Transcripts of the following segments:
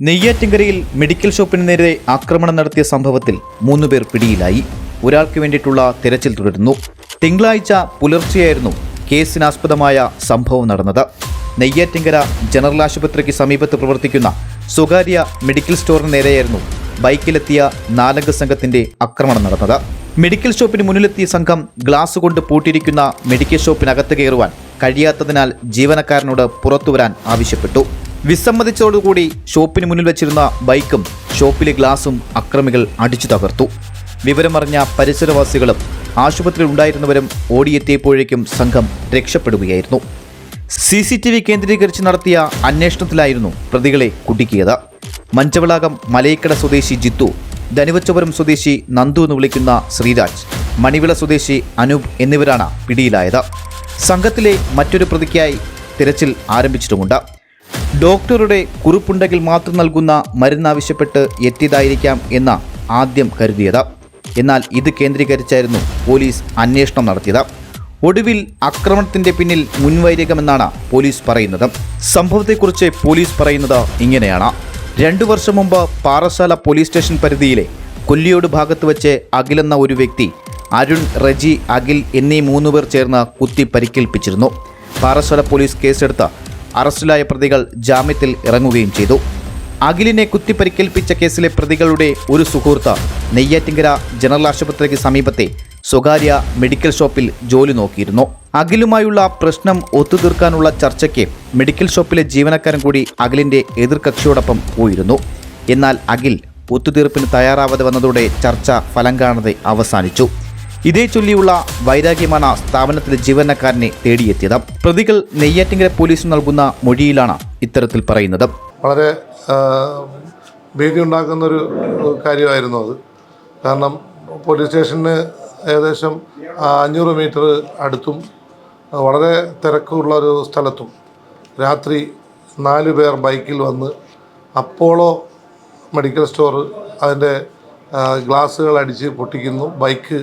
നെയ്യാറ്റിൻകരയിൽ medical ഷോപ്പിന് നേരെ ആക്രമണം നടത്തിയ സംഭവത്തിൽ മൂന്നുപേർ പിടിയിലായി. ഒരാൾക്ക് വേണ്ടിയിട്ടുള്ള തിരച്ചിൽ തുടരുന്നു. തിങ്കളാഴ്ച പുലർച്ചെയായിരുന്നു കേസിനാസ്പദമായ സംഭവം നടന്നത്. നെയ്യാറ്റിൻകര ജനറൽ ആശുപത്രിക്ക് സമീപത്ത് പ്രവർത്തിക്കുന്ന സ്വകാര്യ മെഡിക്കൽ സ്റ്റോറിന് നേരെയായിരുന്നു ബൈക്കിലെത്തിയ നാലംഗ സംഘത്തിന്റെ ആക്രമണം നടന്നത്. മെഡിക്കൽ ഷോപ്പിന് മുന്നിലെത്തിയ സംഘം ഗ്ലാസ് കൊണ്ട് പൂട്ടിയിരിക്കുന്ന മെഡിക്കൽ ഷോപ്പിനകത്ത് കയറുവാൻ കഴിയാത്തതിനാൽ ജീവനക്കാരനോട് പുറത്തുവരാൻ ആവശ്യപ്പെട്ടു. വിസമ്മതിച്ചതോടുകൂടി ഷോപ്പിന് മുന്നിൽ വെച്ചിരുന്ന ബൈക്കും ഷോപ്പിലെ ഗ്ലാസും അക്രമികൾ അടിച്ചു തകർത്തു. വിവരമറിഞ്ഞ പരിസരവാസികളും ആശുപത്രിയിൽ ഉണ്ടായിരുന്നവരും ഓടിയെത്തിയപ്പോഴേക്കും സംഘം രക്ഷപ്പെടുകയായിരുന്നു. സി സി ടി വി കേന്ദ്രീകരിച്ച് നടത്തിയ അന്വേഷണത്തിലായിരുന്നു പ്രതികളെ കുടുക്കിയത്. മഞ്ചവളാകം മലയക്കട സ്വദേശി ജിത്തു ധനുവച്ചപുരം സ്വദേശി നന്ദു എന്ന് വിളിക്കുന്ന ശ്രീരാജ് മണിവിള സ്വദേശി അനൂപ് എന്നിവരാണ് പിടിയിലായത്. സംഘത്തിലെ മറ്റൊരു പ്രതിക്കായി തിരച്ചിൽ ആരംഭിച്ചിട്ടുമുണ്ട്. ഡോക്ടറുടെ കുറിപ്പുണ്ടെങ്കിൽ മാത്രം നൽകുന്ന മരുന്നാവശ്യപ്പെട്ട് എത്തിയതായിരിക്കാം എന്ന ആദ്യം കരുതിയത്. എന്നാൽ ഇത് കേന്ദ്രീകരിച്ചായിരുന്നു പോലീസ് അന്വേഷണം നടത്തിയത്. ഒടുവിൽ ആക്രമണത്തിന്റെ പിന്നിൽ മുൻവൈരികമെന്നാണ് പോലീസ് പറയുന്നത്. സംഭവത്തെക്കുറിച്ച് പോലീസ് പറയുന്നത് ഇങ്ങനെയാണ്. രണ്ടു വർഷം മുമ്പ് പാറശാല പോലീസ് സ്റ്റേഷൻ പരിധിയിലെ കൊല്ലിയോട് ഭാഗത്ത് വെച്ച് അഖിലെന്ന ഒരു വ്യക്തി അരുൺ റജി അഖിൽ എന്നീ മൂന്നുപേർ ചേർന്ന് കുത്തി പരിക്കേൽപ്പിച്ചിരുന്നു. പാറശാല പോലീസ് കേസെടുത്ത് അറസ്റ്റിലായ പ്രതികൾ ജാമ്യത്തിൽ ഇറങ്ങുകയും ചെയ്തു. അഖിലിനെ കുത്തിപ്പരിക്കേൽപ്പിച്ച കേസിലെ പ്രതികളുടെ ഒരു സുഹൃത്ത് നെയ്യാറ്റിങ്കര ജനറൽ ആശുപത്രിക്ക് സമീപത്തെ സ്വകാര്യ മെഡിക്കൽ ഷോപ്പിൽ ജോലി നോക്കിയിരുന്നു. അഖിലുമായുള്ള പ്രശ്നം ഒത്തുതീർക്കാനുള്ള ചർച്ചയ്ക്ക് മെഡിക്കൽ ഷോപ്പിലെ ജീവനക്കാരൻ കൂടി അഖിലിന്റെ എതിർകക്ഷിയോടൊപ്പം പോയിരുന്നു. എന്നാൽ അഖിൽ ഒത്തുതീർപ്പിന് തയ്യാറാവാതെ വന്നതോടെ ചർച്ച ഫലം കാണാതെ അവസാനിച്ചു. ഇതേ ചൊല്ലിയുള്ള വൈരാഗ്യമാണ് സ്ഥാപനത്തിലെ ജീവനക്കാരനെ തേടിയെത്തിയത്. പ്രതികൾ നെയ്യാറ്റിങ്കര പോലീസ് നൽകുന്ന മൊഴിയിലാണ് ഇത്തരത്തിൽ പറയുന്നത്. വളരെ ഭീതി ഉണ്ടാക്കുന്നൊരു കാര്യമായിരുന്നു അത്. കാരണം പോലീസ് സ്റ്റേഷന് ഏകദേശം അഞ്ഞൂറ് മീറ്റർ അടുത്തും വളരെ തിരക്കുള്ള ഒരു സ്ഥലത്തും രാത്രി നാല് പേർ ബൈക്കിൽ വന്ന് അപ്പോളോ മെഡിക്കൽ സ്റ്റോർ അതിന്റെ ഗ്ലാസ്സുകൾ അടിച്ച് പൊട്ടിക്കുന്നു. ബൈക്ക്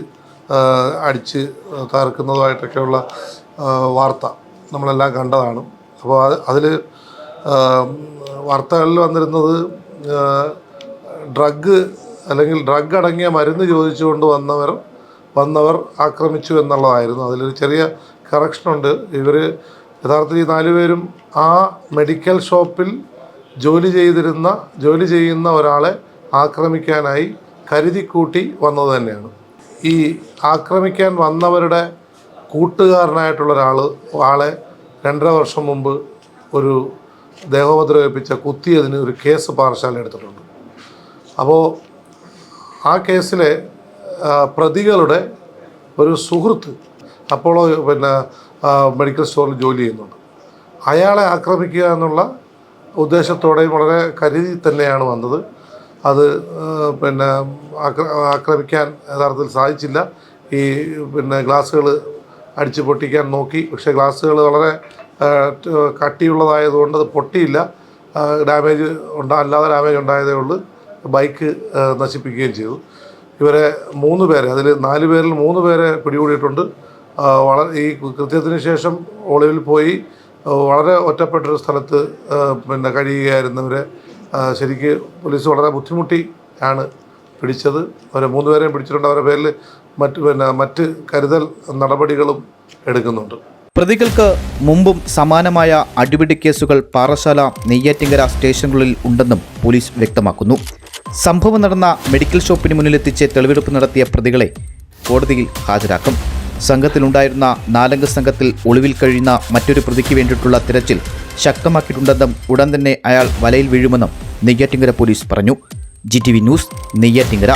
അടിച്ച് തകർക്കുന്നതുമായിട്ടൊക്കെയുള്ള വാർത്ത നമ്മളെല്ലാം കണ്ടതാണ്. അപ്പോൾ അത് അതിൽ വാർത്തകളിൽ വന്നിരുന്നത് ഡ്രഗ് അല്ലെങ്കിൽ ഡ്രഗ് അടങ്ങിയ മരുന്ന് ചോദിച്ചുകൊണ്ട് വന്നവർ വന്നവർ ആക്രമിച്ചു എന്നുള്ളതായിരുന്നു. അതിലൊരു ചെറിയ കറക്ഷനുണ്ട് ഇവർ യഥാർത്ഥത്തിൽ ഈ നാലുപേരും ആ മെഡിക്കൽ ഷോപ്പിൽ ജോലി ചെയ്തിരുന്ന ജോലി ചെയ്യുന്ന ഒരാളെ ആക്രമിക്കാനായി കരുതിക്കൂട്ടി വന്നത് തന്നെയാണ്. ഈ ആക്രമിക്കാൻ വന്നവരുടെ കൂട്ടുകാരനായിട്ടുള്ള ഒരാൾ ആളെ രണ്ടര വർഷം മുമ്പ് ഒരു ദേഹോപദ്രവിപ്പിച്ച കുത്തിയതിന് ഒരു കേസ് പാറശാല എടുത്തിട്ടുണ്ട്. അപ്പോൾ ആ കേസിലെ പ്രതികളുടെ ഒരു സുഹൃത്ത് അപ്പോളോ പിന്നെ മെഡിക്കൽ സ്റ്റോറിൽ ജോലി ചെയ്യുന്നുണ്ട്. അയാളെ ആക്രമിക്കുക എന്നുള്ള ഉദ്ദേശത്തോടെയും വളരെ കരുതി തന്നെയാണ് വന്നത്. അത് പിന്നെ ആക്ര ആക്രമിക്കാൻ യഥാർത്ഥത്തിൽ സാധിച്ചില്ല. ഈ പിന്നെ ഗ്ലാസ്സുകൾ അടിച്ച് പൊട്ടിക്കാൻ നോക്കി. പക്ഷേ ഗ്ലാസ്സുകൾ വളരെ കട്ടിയുള്ളതായതുകൊണ്ട് അത് പൊട്ടിയില്ല. ഡാമേജ് ഉണ്ടാ അല്ലാതെ ഡാമേജ് ഉണ്ടായതേ ഉള്ളൂ. ബൈക്ക് നശിപ്പിക്കുകയും ചെയ്തു. ഇവരെ മൂന്ന് പേരെ അതിൽ നാല് പേരിൽ മൂന്ന് പേരെ പിടികൂടിയിട്ടുണ്ട്. വളരെ ഈ കൃത്യത്തിന് ശേഷം ഒളിവിൽ പോയി വളരെ ഒറ്റപ്പെട്ടൊരു സ്ഥലത്ത് പിന്നെ കഴിയുകയായിരുന്നവരെ ശരിക്ക് പോലീസ് വളരെ ബുദ്ധിമുട്ടി ആണ് പിടിച്ചത്. അവരെ മൂന്ന് പേരെയും പിടിച്ചിട്ടുണ്ട്. അവരുടെ പേരിൽ മറ്റ് പിന്നെ മറ്റ് കരുതൽ നടപടികളും എടുക്കുന്നുണ്ട്. പ്രതികൾക്ക് മുമ്പും സമാനമായ അടിപിടി കേസുകൾ പാറശാല നെയ്യാറ്റിങ്കര സ്റ്റേഷനുകളിൽ ഉണ്ടെന്നും പോലീസ് വ്യക്തമാക്കുന്നു. സംഭവം നടന്ന മെഡിക്കൽ ഷോപ്പിന് മുന്നിലെത്തിച്ച് തെളിവെടുപ്പ് നടത്തിയ പ്രതികളെ കോടതിയിൽ ഹാജരാക്കും. സംഘത്തിലുണ്ടായിരുന്ന നാലംഗ സംഘത്തിൽ ഒളിവിൽ കഴിയുന്ന മറ്റൊരു പ്രതിക്ക് വേണ്ടിയിട്ടുള്ള തിരച്ചിൽ ശക്തമാക്കിയിട്ടുണ്ടെന്നും ഉടൻ തന്നെ അയാൾ വലയിൽ വീഴുമെന്നും നെയ്യാറ്റിങ്കര പോലീസ് പറഞ്ഞു. G T V news Neyyattinkara.